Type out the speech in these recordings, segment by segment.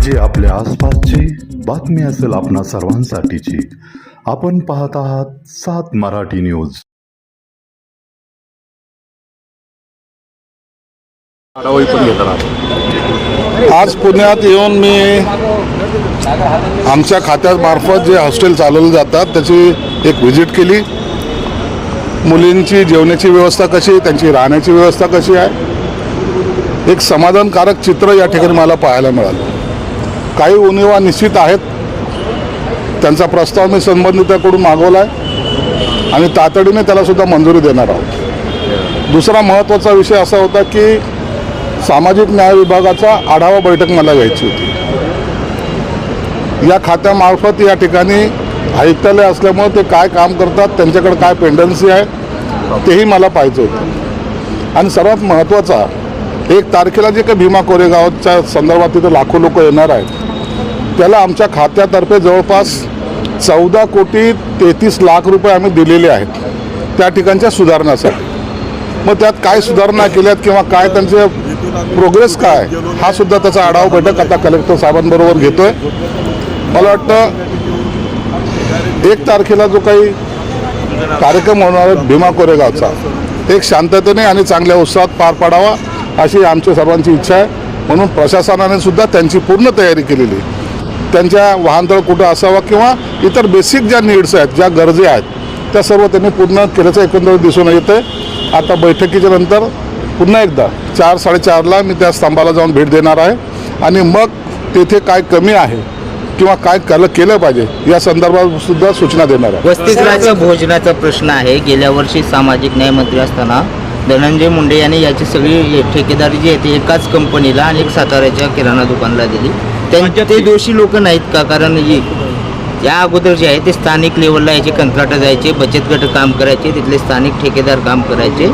म्हणजे आपल्या आसपासची बातमी असेल आपणा सर्वांसाठीची. आपण पाहत आहात सात मराठी न्यूज. आज पुण्यात येऊन मी आमच्या खात्यामार्फत जे हॉस्टेल चालवलं जातात त्याची एक व्हिजिट केली. मुलींची जेवणाची व्यवस्था कशी आहे त्यांची राहण्याची व्यवस्था कशी आहे? एक समाधानकारक चित्र या ठिकाणी मला पाहायला मिळालं. काही उणीवा निश्चित आहेत. त्यांचा प्रस्ताव मी संबंधिताकडून मागवला आहे आणि तातडीने त्यालासुद्धा मंजुरी देणार आहोत. दुसरा महत्त्वाचा विषय असा होता की सामाजिक न्याय विभागाचा आढावा बैठक मला घ्यायची होती. या खात्यामार्फत या ठिकाणी आयुक्तालय असल्यामुळे ते काय काम करतात त्यांच्याकडे काय पेंडन्सी आहे तेही मला पाहिजे होतं. आणि सर्वात महत्त्वाचा एक तारखेला जे काही भीमा कोरेगावच्या संदर्भात तिथे लाखो लोक येणार आहेत. त्याला आमच्या खात्यातर्फे जवळपास चौदा कोटी तेहतीस लाख रुपये आम्ही दिलेले आहेत. त्या ठिकाणच्या सुधारणासाठी. मग त्यात काय सुधारणा केल्यात किंवा काय त्यांचे प्रोग्रेस काय हा सुद्धा त्याचा आढावा बैठक आता कलेक्टर साहेबांबरोबर आहे मला वाटतं एक तारखेला जो काही कार्यक्रम होणार आहे भीमा कोरेगावचा एक शांततेने आणि चांगल्या उत्साहात पार पाडावा अशी आमच्या सर्वांची इच्छा आहे. म्हणून प्रशासनाने सुद्धा त्यांची पूर्ण तयारी केलेली आहे. त्यांच्या वाहनतळ कुठं असावा किंवा इतर बेसिक ज्या नीड्स आहेत ज्या गरजे आहेत त्या सर्व त्यांनी पूर्ण केल्याचं एकंदरीत दिसून येतं आहे आता बैठकीच्या नंतर पुन्हा एकदा चार साडेचारला मी त्या स्तंभाला जाऊन भेट देणार आहे. आणि मग तेथे काय कमी आहे किंवा काय केलं केलं पाहिजे या संदर्भात सुद्धा सूचना देणार आहे. वसतिगृहाच्या भोजनाचा प्रश्न आहे. गेल्या वर्षी सामाजिक न्याय मंत्री असताना धनंजय मुंडे यांनी याची सगळी ठेकेदारी जी आहे ती एकाच कंपनीला आणि एक साताऱ्याच्या किराणा दुकानला दिली. त्यांच्या ते दोषी लोक नाहीत का? कारण या अगोदर जे आहे ते स्थानिक लेवलला याचे कंत्राट जायचे बचत गट काम करायचे तिथले स्थानिक ठेकेदार काम करायचे.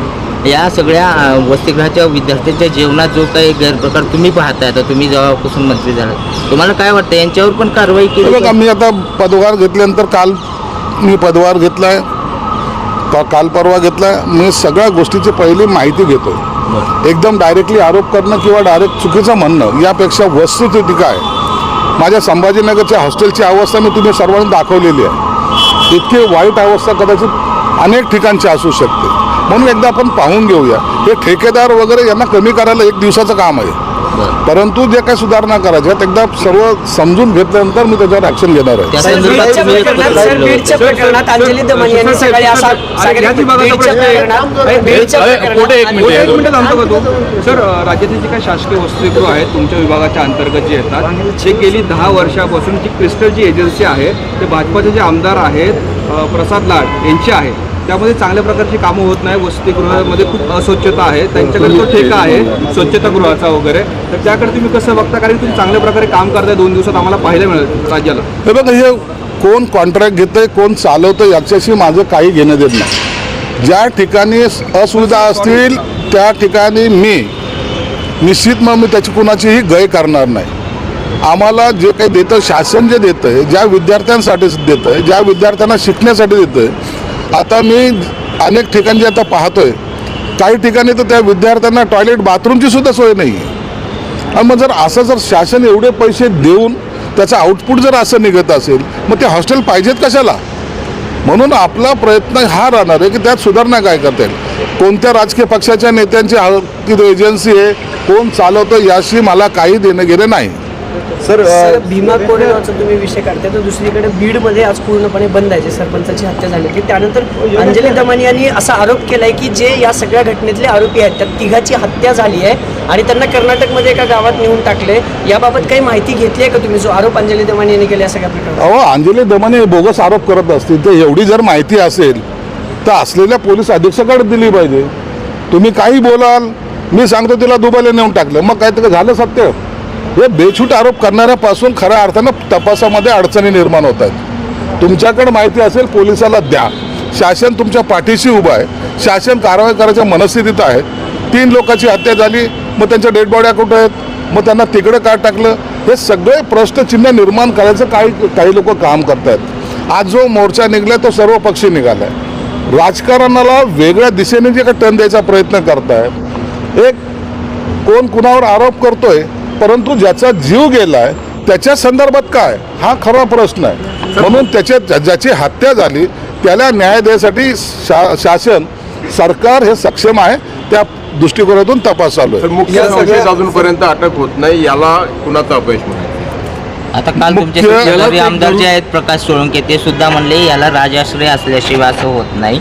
या सगळ्या वसतिगृहाच्या विद्यार्थ्यांच्या जीवनात जो काही गैरप्रकार तुम्ही पाहताय आता तुम्ही जेव्हापासून मंत्री झालात तुम्हाला काय वाटतं यांच्यावर पण कारवाई केली बघा मी आता पदभार घेतल्यानंतर काल मी पदभार घेतला आहे का काल परवा घेतला मी सगळ्या गोष्टीची पहिली माहिती घेतो एकदम डायरेक्टली आरोप करणं किंवा डायरेक्ट चुकीचं म्हणणं यापेक्षा वस्तुस्थिती काय माझ्या संभाजीनगरच्या हॉस्टेलची अवस्था मी तुम्ही सर्वांनी दाखवलेली आहे. इतकी वाईट अवस्था कदाचित अनेक ठिकाणची असू शकते. म्हणून एकदा आपण पाहून घेऊया. हे ठेकेदार वगैरे यांना कमी करायला एक दिवसाचं काम आहे. परंतु जे काही सुधारणा करायच्या आहेत एकदा सर्व समजून घेतल्यानंतर मी त्याच्यावर ॲक्शन घेणार आहे. सर, राज्यातील जे काही शासकीय वसतिगृह आहेत तुमच्या विभागाच्या अंतर्गत जे येतात ते गेली दहा वर्षापासून जी क्रिस्टल जी एजन्सी आहे ते भाजपाचे जे आमदार आहेत प्रसाद लाड यांचे आहे. त्यामध्ये चांगल्या प्रकारची कामं होत नाही. वसतिगृहामध्ये खूप अस्वच्छता आहे. त्यांच्याकडे तो ठेका आहे स्वच्छतागृहाचा वगैरे. तर त्याकडे तुम्ही कसं बघता? कारण तुम्ही चांगल्या प्रकारे काम करताय. दोन दिवसात आम्हाला पाहायला मिळेल राज्याला. हे बघा हे कोण कॉन्ट्रॅक्ट घेतंय कोण चालवतं याच्याशी माझं काही घेणं देत नाही. ज्या ठिकाणी असुविधा असतील त्या ठिकाणी मी निश्चित मग मी त्याची कुणाचीही गय करणार नाही. आम्हाला जे काही देतं शासन जे देतं आहे ज्या विद्यार्थ्यांसाठी देतं आहे ज्या विद्यार्थ्यांना शिकण्यासाठी देतं आहे आता मी अनेक ठिकाणी जे आता पाहतोय काही ठिकाणी तर त्या विद्यार्थ्यांना टॉयलेट बाथरूमची सुद्धा सोय नाही आहे आणि मग जर असं जर शासन एवढे पैसे देऊन त्याचं आउटपुट जर असं निघत असेल मग ते हॉस्टेल पाहिजेत कशाला? म्हणून आपला प्रयत्न हा राहणार आहे की त्यात सुधारणा काय करता येईल. कोणत्या राजकीय पक्षाच्या नेत्यांची एजन्सी आहे कोण चालवतं याशी मला काही देणं गेलं नाही. सर भीमा कोरेगावचा तुम्ही विषय काढताय तर दुसरीकडे बीडमध्ये आज पूर्णपणे बंद आहे जे सरपंचाची हत्या झाली होती. त्यानंतर अंजली दमानी यांनी असा आरोप केलाय की जे या सगळ्या घटनेतले आरोपी आहेत त्या तिघाची हत्या झाली आहे आणि त्यांना कर्नाटकमध्ये एका गावात नेऊन टाकले. याबाबत काही माहिती घेतली आहे का तुम्ही? जो आरोप अंजली दमानी यांनी केला या सगळ्या प्रकरणात अहो अंजली दमाने बोगस आरोप करत असतील. तर एवढी जर माहिती असेल तर असलेल्या पोलीस अधीक्षकाकडे दिली पाहिजे. तुम्ही काही बोलाल मी सांगतो तिला दुबईला नेऊन टाकलं. मग काय ते झालं सत्य? हे बेछूट आरोप करणाऱ्यापासून खऱ्या अर्थानं तपासामध्ये अडचणी निर्माण होत आहेत. तुमच्याकडे माहिती असेल पोलिसाला द्या. शासन तुमच्या पाठीशी उभं आहे. शासन कारवाई करायच्या मनस्थितीत आहे. तीन लोकांची हत्या झाली मग त्यांच्या डेड बॉड्या कुठं आहेत? मग त्यांना तिकडं का टाकलं? हे सगळे प्रश्नचिन्ह निर्माण करायचं काही काही लोक काम करतायत. आज जो मोर्चा निघला तो सर्व पक्षी निघाला आहे राजकारणाला वेगळ्या दिशेने जे काही टन द्यायचा प्रयत्न करताय एक कोण कुणावर आरोप करतोय परंतु ज्याचा जीव गेलाय त्याच्या संदर्भात काय? हा खरा प्रश्न आहे. म्हणून त्याच्या ज्या- ज्याची हत्या झाली त्याला न्याय देण्यासाठी शा शासन सरकार हे सक्षम आहे त्या दृष्टिकोनातून तपास चालू तर आहे मुख्य अजूनपर्यंत अटक होत नाही याला कुणाचं अपयश आता काल तुमचे आमदार जे आहेत प्रकाश सोळंके ते सुद्धा म्हणले याला राजाश्रय असल्याशिवाय असं होत नाही.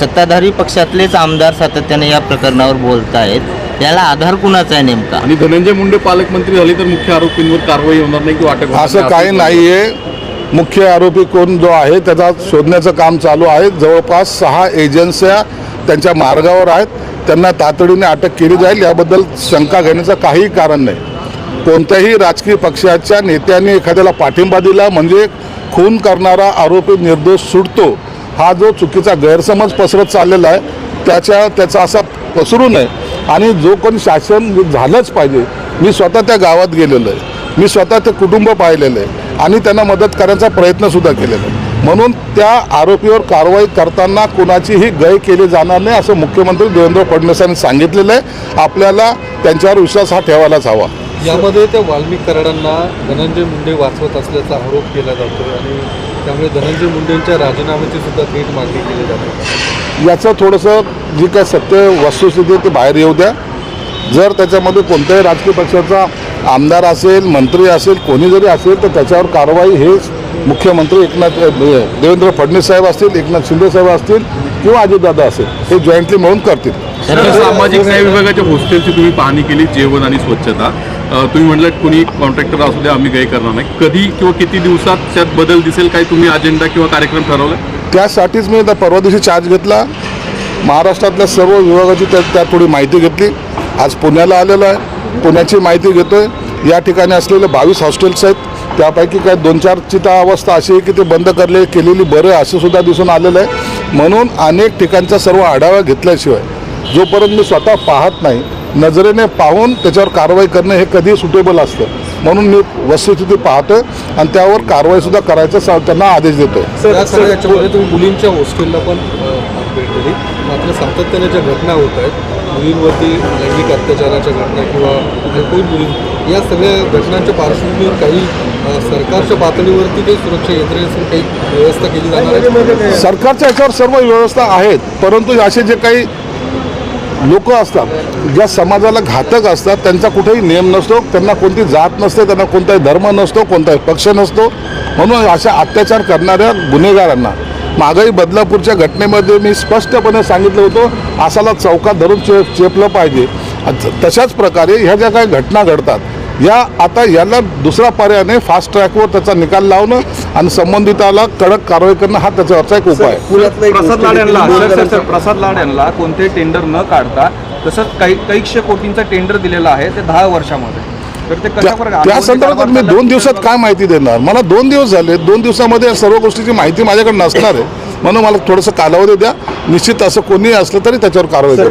सत्ताधारी पक्षातलेच आमदार सातत्याने या प्रकरणावर बोलत आहेत याला आधार कुणाचा आहे नेमका? आणि धनंजय मुंडे पालकमंत्री झाले तर मुख्य आरोपींवर कारवाई होणार नाही किंवा अटक होणार असं काही नाही आहे मुख्य आरोपी कोण जो आहे त्याचा शोधण्याचं काम चालू आहे. जवळपास सहा एजन्स्या त्यांच्या मार्गावर आहेत. त्यांना तातडीने अटक केली जाईल. याबद्दल शंका घेण्याचं काहीही कारण नाही. कोणत्याही राजकीय पक्षाच्या नेत्यांनी एखाद्याला पाठिंबा दिला म्हणजे खून करणारा आरोपी निर्दोष सुटतो. हा जो चुकीचा गैरसमज पसरत चाललेला आहे त्याच्या त्याचा असा पसरू नये. आणि जो कोण शासन झालंच पाहिजे मी स्वतः त्या गावात गेलेलो आहे. मी स्वतः ते कुटुंब पाहिलेलं आहे आणि त्यांना मदत करण्याचा प्रयत्नसुद्धा केलेला आहे. म्हणून त्या आरोपीवर कारवाई करताना कुणाचीही गय केली जाणार नाही असं मुख्यमंत्री देवेंद्र फडणवीसांनी सांगितलेलं आहे. आपल्याला त्यांच्यावर विश्वास हा ठेवायलाच हवा. यामध्ये त्या वाल्मिक कराडांना धनंजय मुंडे वाचवत असल्याचा आरोप केला जातो आणि त्यामुळे धनंजय मुंडेंच्या राजीनाम्याची सुद्धा थेट मागणी केली जाते. याचं थोडंसं जी काय सत्य वस्तुस्थिती आहे ती बाहेर येऊ द्या. जर त्याच्यामध्ये कोणत्याही राजकीय पक्षाचा आमदार असेल मंत्री असेल कोणी जरी असेल तर त्याच्यावर कारवाई हे मुख्यमंत्री एकनाथ देवेंद्र फडणवीस साहेब असतील एकनाथ शिंदे साहेब असतील किंवा अजितदादा असेल हे जॉईंटली मिळून करतील. सामाजिक न्याय विभागाच्या हॉस्टेलची तुम्ही पाहणी केली जेवण आणि स्वच्छता. तुम्ही म्हटलं कोणी कॉन्ट्रॅक्टर असू द्या आम्ही काही करणार नाही. कधी किंवा किती दिवसात त्यात बदल दिसेल काही तुम्ही अजेंडा किंवा कार्यक्रम ठरवला त्यासाठीच मी आता परवा दिवशी चार्ज घेतला. महाराष्ट्रातल्या सर्व विभागाची त्या त्यात थोडी माहिती घेतली. आज पुण्याला आलेलो आहे. पुण्याची माहिती घेतो आहे या ठिकाणी असलेले बावीस हॉस्टेल्स आहेत. त्यापैकी काय दोन चार चिता अवस्था अशी आहे की ते बंद करले केलेली बरं आहे असं सुद्धा दिसून आलेलं आहे. म्हणून अनेक ठिकाणचा सर्व आढावा घेतल्याशिवाय जोपर्यंत मी स्वतः पाहत नाही नजरेने पाहून त्याच्यावर कारवाई करणं हे कधी सुटेबल असतं. म्हणून मी वस्तुस्थिती पाहतोय आणि त्यावर कारवाईसुद्धा करायचा सा- त्यांना आदेश याच्यामध्ये तुम्ही मुलींच्या हॉस्टेलला पण भेट दिली मात्र सातत्याने ज्या घटना होत आहेत मुलींवरती लैंगिक अत्याचाराच्या घटना किंवा अल्पवयीन मुली या सगळ्या घटनांच्या पार्श्वभूमीवर काही सरकारच्या पातळीवरती काही सुरक्षा यंत्रणेतून काही व्यवस्था केली जाणार आहे? सरकारच्या याच्यावर सर्व व्यवस्था आहेत परंतु असे जे काही लोक असतात ज्या समाजाला घातक असतात त्यांचा कुठेही नियम नसतो त्यांना कोणती जात नसते त्यांना कोणताही धर्म नसतो कोणताही पक्ष नसतो. म्हणून अशा अत्याचार करणाऱ्या गुन्हेगारांना मागही बदलापूरच्या घटनेमध्ये मी स्पष्टपणे सांगितलं होतं असाला चौकात धरून चे चेपलं पाहिजे. तशाच प्रकारे ह्या ज्या काही घटना घडतात या आता याला दुसरा पर्यायाने फास्ट ट्रॅकवर त्याचा निकाल लावणं आणि संबंधिताला कडक कारवाई करणं हा त्याच्यावरचा एक उपाय आहे प्रसाद लाड यांना प्रसाद लाड यांना कोणते टेंडर न काढता तसंच काही कैकशे कोटींचं टेंडर दिलेलं आहे ते दहा वर्षामध्ये तर ते कशा त्या संदर्भात मी दोन दिवसात काय माहिती देणार मला दोन दिवस झाले दोन दिवसामध्ये या सर्व गोष्टीची माहिती माझ्याकडे नसणार आहे म्हणून मला थोडंसं कालावधी द्या निश्चित असं कोणी असलं तरी त्याच्यावर कारवाई करू